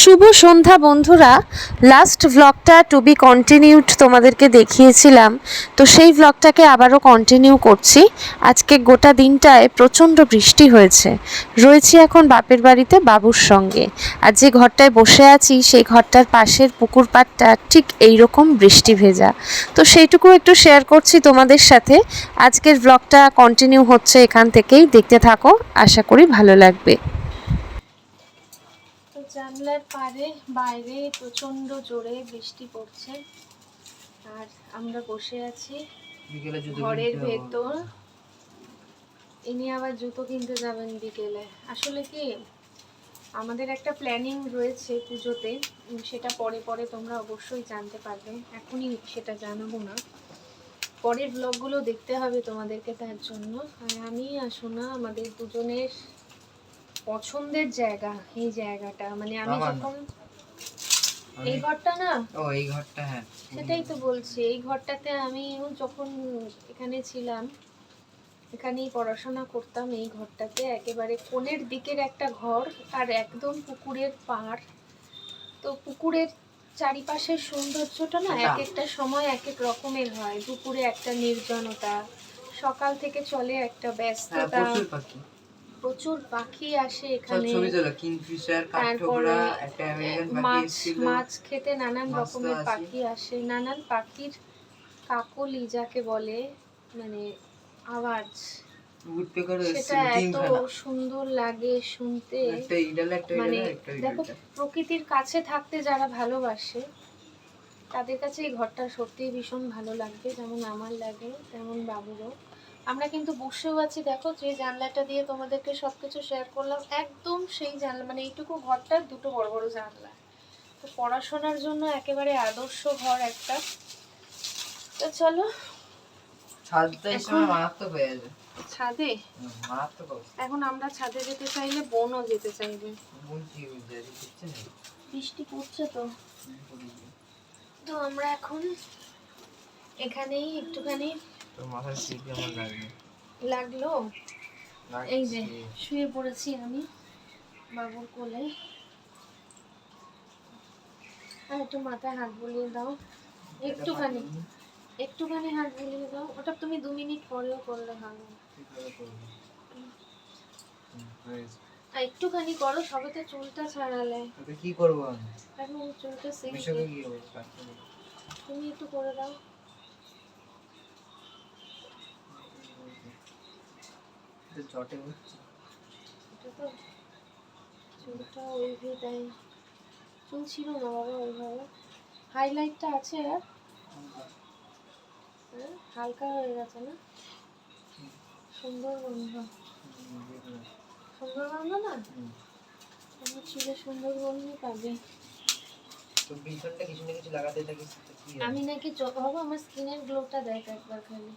শুভ সন্ধ্যা বন্ধুরা। লাস্ট ভ্লগটা টু বি কন্টিনিউড তোমাদেরকে দেখিয়েছিলাম। তো সেই ভ্লগটাকে আবারও কন্টিনিউ করছি। আজকে গোটা দিনটায় প্রচণ্ড বৃষ্টি হয়েছে। রয়েছি এখন বাপের বাড়িতে বাবুর সঙ্গে। আর যে ঘরটায় বসে আছি, সেই ঘরটার পাশের পুকুর পাড়টা ঠিক এই রকম বৃষ্টি ভেজা। তো সেইটুকু একটু শেয়ার করছি তোমাদের সাথে। আজকের ভ্লগটা কন্টিনিউ হচ্ছে এখান থেকেই। দেখতে থাকো। আশা করি ভালো লাগবে। জানলার পারে বাইরে প্রচণ্ড জোরে বৃষ্টি পড়ছে। আর আমরা বসে আছি ঘরের ভেতর। ইনি আবার জুতো কিনতে যাবেন বিকেলে। আসলে কি আমাদের একটা প্ল্যানিং রয়েছে পুজোতে। সেটা পরে পরে তোমরা অবশ্যই জানতে পারবে। এখনই সেটা জানাব না। পরের ব্লগগুলো দেখতে হবে তোমাদেরকে তার জন্য। আর আমি আর সোনা আমাদের দুজনের পছন্দের জায়গা এই জায়গাটা। মানে আমি যখন এই ঘরটা না ও এই ঘরটা হ্যাঁ। সেটাই তো বলছি। এই ঘরটাতে আমি যখন এখানে ছিলাম এখানেই পড়াশোনা করতাম এই ঘরটাতে। একেবারে কোণের দিকের একটা ঘর আর একদম পুকুরের পাড়। তো পুকুরের চারিপাশের সৌন্দর্যটা না এক একটা সময় এক এক রকমের হয়। দুপুরে একটা নির্জনতা সকাল থেকে চলে একটা হ্যাঁ ব্যস্ততা। প্রচুর পাখি আসে এখানে। কিংফিশার কাঠঠোকরা একটা আমেরিকান পাখি মাছ মাছ খেতে নানান রকমের পাখি আসে। নানান পাখির কাকলি যাকে বলে মানে আওয়াজ। সেটা এত সুন্দর লাগে শুনতে। মানে দেখো প্রকৃতির কাছে থাকতে যারা ভালোবাসে তাদের কাছে এই ঘরটা সত্যিই ভীষণ ভালো লাগবে যেমন আমার লাগে তেমন বাবুরও। আমরা কিন্তু বসেও আছি দেখো যে জানলাটা দিয়ে তোমাদেরকে সবকিছু শেয়ার করলাম। একদম সেই জানলা মানে এইটুকু ঘরটার দুটো বড় বড় জানলা। তো পড়াশোনার জন্য একেবারে আদর্শ ঘর একটা। তো চলো ছাদে? এখন আমরা ছাদে যেতে চাইলে বোনও যেতে চাইবে। বৃষ্টি পড়ছে তো। তো আমরা এখন এখানেই একটুখানি তোর মাথার সিটি আমার লাগবে লাগল? এই যে শুয়ে পড়েছি আমি বাবুর কোলে। আর একটু মাথায় হাত বুলিয়ে দাও। একটুখানি একটুখানি হাত বুলিয়ে দাও। ওটা তুমি দু মিনিট পরেও করলে আর একটুখানি করো সবে তো চুলটা ছাড়ালে। কি করব আমি? এখন চুলটা হবে। তুমি একটু করে দাও। এটা জটে হচ্ছে এটা তো চুলটা ওইভাবে দেয় চুল ছিল না বাবা ওইভাবে। হাইলাইটটা আছে। আর হ্যাঁ, হালকা হয়ে গেছে না? সুন্দর গন্ধ সুন্দর গন্ধ না আমার চুলে সুন্দর গন্ধ পাবে? আমি নাকি বাবা আমার স্কিনের গ্লোটা দেখ একবার খালি।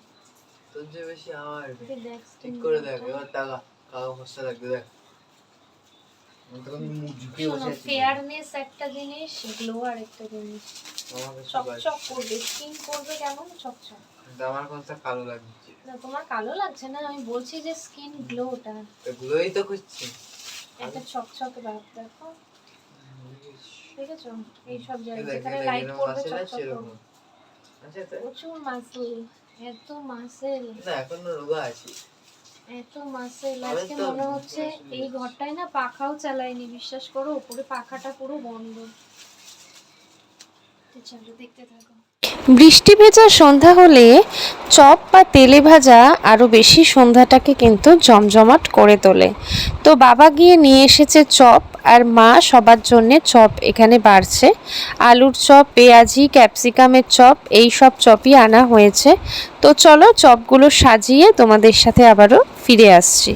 তোর যে বেশি আমার ঠিক করে দেখ এবার টাকা কালো ফসা লাগবে দেখ। ফেয়ারনেস একটা জিনিস গ্লো আর একটা জিনিস আমাকে সব আছে। চকচক করবে স্কিন করবে কেমন? চকচক। আমার কোনটা কালো লাগছে। না তোমার কালো লাগছে না আমি বলছি যে স্কিন গ্লোটা তো গুলোই তো একটা চকচকে ভাব দেখো। দেখেছ? এইসব জায়গায় যেখানে লাইট পড়বে চকচক সেরকম। করবে আচ্ছা? প্রচুর মাসেল এত মাসেল না এখনও রোগা আছি। এত মাসেল আজকে মনে হচ্ছে এই ঘরটায় না পাখাও চালাইনি বিশ্বাস করো উপরে পাখাটা পুরো বন্ধ। চলো দেখতে থাকো। বৃষ্টি ভেজা সন্ধ্যা হলে চপ বা তেলে ভাজা আরও বেশি সন্ধ্যাটাকে কিন্তু জমজমাট করে তোলে। তো বাবা গিয়ে নিয়ে এসেছে চপ আর মা সবার জন্য চপ এখানে বাড়ছে। আলুর চপ, পেঁয়াজি, ক্যাপসিকামের চপ, এই সব চপই আনা হয়েছে। তো চলো চপগুলো সাজিয়ে তোমাদের সাথে আবারও ফিরে আসছি।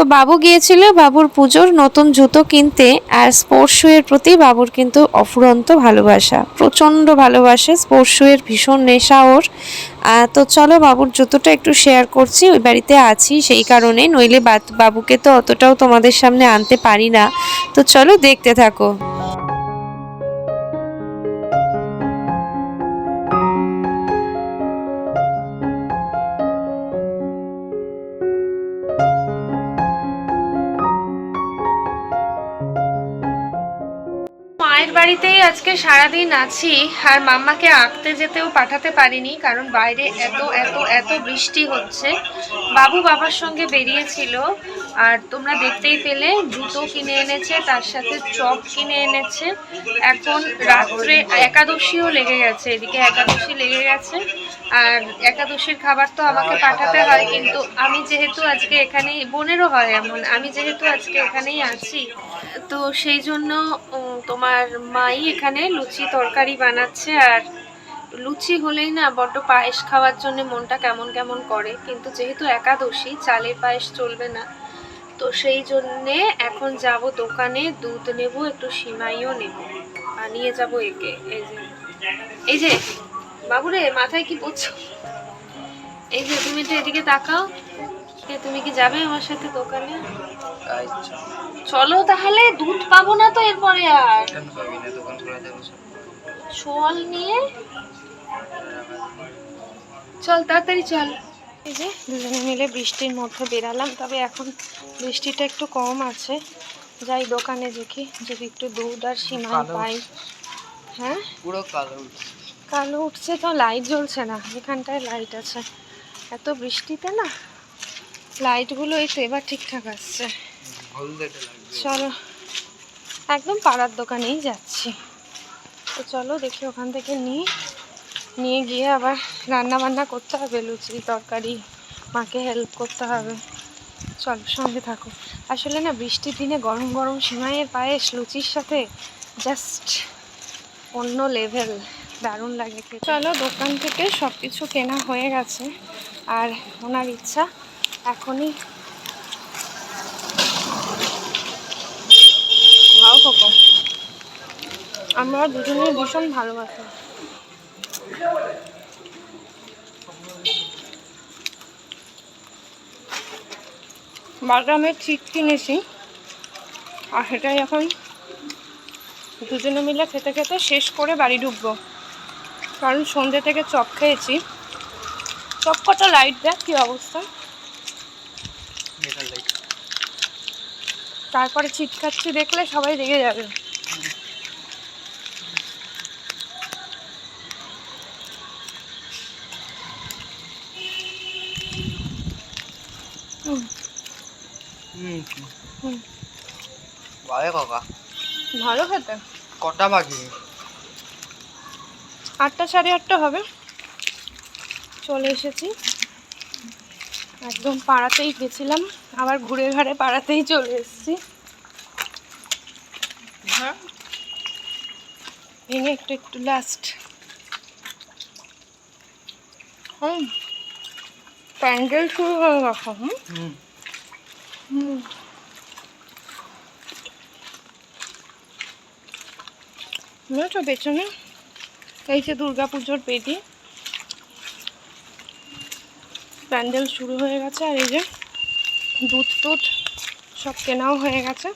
তো বাবু গিয়েছিল, বাবুর পুজোর নতুন জুতো কিনতে আর স্পোর্টস শুয়ের প্রতি বাবুর কিন্তু অফুরন্ত ভালোবাসা, প্রচণ্ড ভালোবাসে, স্পোর্টস শুয়ের ভীষণ নেশা ওর। তো চলো বাবুর জুতোটা একটু শেয়ার করছি, ওই বাড়িতে আছি সেই কারণে, নইলে বাবুকে তো অতটাও তোমাদের সামনে আনতে পারি না। তো চলো দেখতে থাকো। আজকে সারাদিন আছি, আর মাম্মাকে আঁকতে যেতেও পাঠাতে পারিনি, কারণ বাইরে এত এত এত বৃষ্টি হচ্ছে। বাবু বাবার সঙ্গে বেরিয়েছিল, আর তোমরা দেখতেই পেলে, জুতো কিনে এনেছে, তার সাথে চপ কিনে এনেছে। এখন রাত্রে একাদশীও লেগে গেছে, এদিকে একাদশী লেগে গেছে, আর একাদশীর খাবার তো আমাকে পাঠাতে হয়, কিন্তু আমি যেহেতু আজকে এখানেই, বোনেরও হয় এমন, আমি যেহেতু আজকে এখানেই আছি, তো সেই জন্য তোমার মাই এখানে লুচি তরকারি বানাচ্ছে আর লুচি হলেই না বড্ড পায়েস খাওয়ার জন্য মনটা কেমন কেমন করে। কিন্তু যেহেতু একাদশী, চালের পায়েস চলবে না, তো সেই জন্যে এখন যাব দোকানে দুধ নেব, একটু সিমাইও নেব। নিয়ে যাব একে, এই যে। এই যে, বাবুরে, মাথায় কি পড়ছো? এই যে, তুমি একটু এদিকে তাকাও। এ, তুমি কি যাবে আমার সাথে দোকানে? চলো তাহলে দুধ পাবো না তো এরপরে আর। চল। নিয়ে। চল তাড়াতাড়ি চল। এই যে দুজনে মিলে বৃষ্টির মধ্যে বেরালাম তবে এখন বৃষ্টিটা একটু কম আছে। যাই দোকানে দেখি যদি একটু দুধ আর সিমাই পাই। হ্যাঁ? পুরো কালো কালো উঠছে তো লাইট জ্বলছে না এখানটায় লাইট আছে। এত বৃষ্টিতে না লাইটগুলো এই তো এবার ঠিকঠাক আসছে। চলো। একদম পাড়ার দোকানেই যাচ্ছি। তো চলো দেখি ওখান থেকে নিই। নিয়ে গিয়ে আবার রান্না বান্না করতে হবে লুচি তরকারি মাকে হেল্প করতে হবে। চলো সঙ্গে থাকো। আসলে না বৃষ্টির দিনে গরম গরম সিমাইয়ের পায়েস লুচির সাথে জাস্ট অন্য লেভেল দারুণ লাগে খেতে। চলো দোকান থেকে সব কিছু কেনা হয়ে গেছে। আর ওনার ইচ্ছা এখনই। আমরা দুজনে ভীষণ ভালোবাসি। বাদামের চিট কিনেছি, আর সেটাই এখন দুজনে মিলে খেতে খেতে শেষ করে বাড়ি ঢুকবো। কারণ সন্ধ্যে থেকে চপ খেয়েছি। চপ কটা লাইট দেখ কী অবস্থা? তারপরে চিটকাচ্ছি দেখলে সবাই রেগে যাবে। ভালো ভালো খেতে। কটা বাকি আটটা সাড়ে আটটা হবে। চলে এসেছি। একদম পাড়াতেই গেছিলাম আবার ঘুরে ঘাড়ে পাড়াতেই চলে এসেছি। ভেঙে একটু একটু লাস্ট হুম। প্যান্ডেল শুরু হয়ে গেছে হুম। হুম। পেছনে? এই যে দুর্গা পুজোর পেটি। প্যান্ডেল শুরু হয়ে গেছে আর এই যে দুধ টুধ সব কেনাও হয়ে গেছে।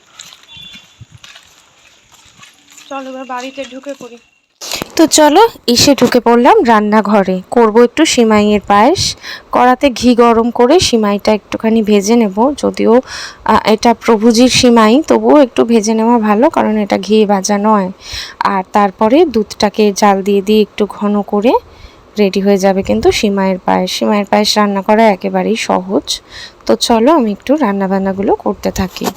চলো এবার বাড়িতে ঢুকে পড়ি। তো চলো এসে ঢুকে পড়লাম রান্নাঘরে। করব একটু সিমাইয়ের পায়েস। কড়াতে ঘি গরম করে সিমাইটা একটুখানি ভেজে নেব। যদিও এটা প্রভুজির সিমাই, তবুও একটু ভেজে নেওয়া ভালো, কারণ এটা ঘি ভাজা নয়। আর তারপরে দুধটাকে জাল দিয়ে দিয়ে একটু ঘন করে রেডি হয়ে যাবে কিন্তু সিমাইয়ের পায়েস। সিমাইয়ের পায়েস রান্না করা একেবারেই সহজ। তো চলো আমি একটু রান্নাবান্নাগুলো করতে থাকি।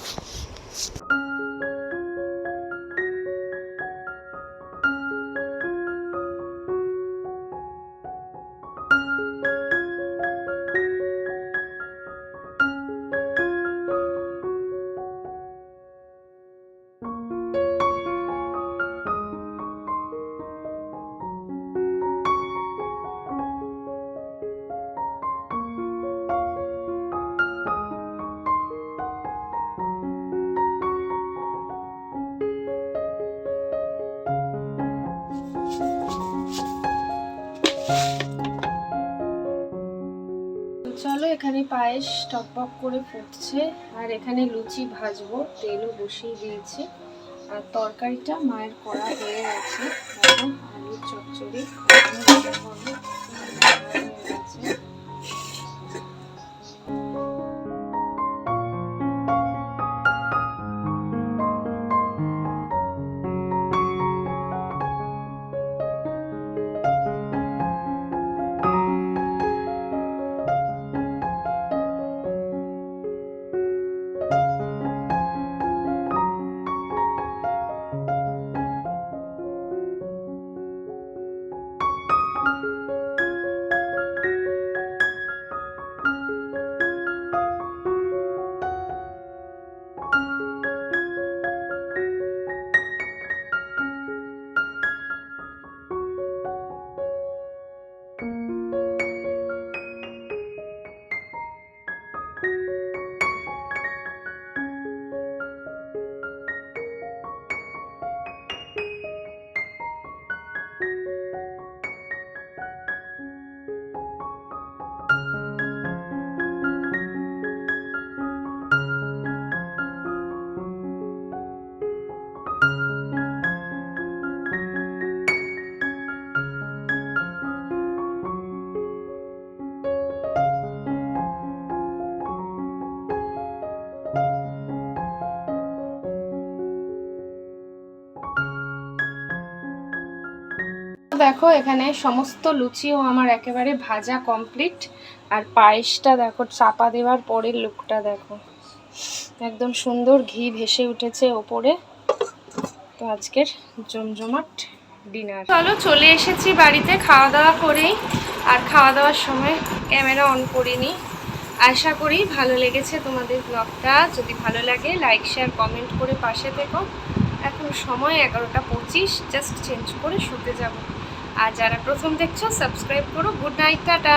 পায়েস টকবক করে ফুটছে আর এখানে লুচি ভাজবো, তেলও বসিয়ে দিয়েছি। আর তরকারিটা মায়ের করা হয়ে গেছে। এখন আলুর চচ্চড়ি দেখো, এখানে সমস্ত লুচিও আমার একেবারে ভাজা কমপ্লিট আর পায়েসটা দেখো, চাপা দেওয়ার পরের লুকটা দেখো। একদম সুন্দর ঘি ভেসে উঠেছে ওপরে। তো আজকের জমজমাট ডিনার চলো, চলে এসেছি বাড়িতে খাওয়া দাওয়া করেই। আর খাওয়া দাওয়ার সময় ক্যামেরা অন করিনি। আশা করি ভালো লেগেছে তোমাদের ব্লগটা যদি ভালো লাগে লাইক শেয়ার কমেন্ট করে পাশে থেকো। এখন সময় এগারোটা পঁচিশ। জাস্ট চেঞ্জ করে শুতে যাব। আর যারা প্রথম দেখছ সাবস্ক্রাইব করো। Good night tata.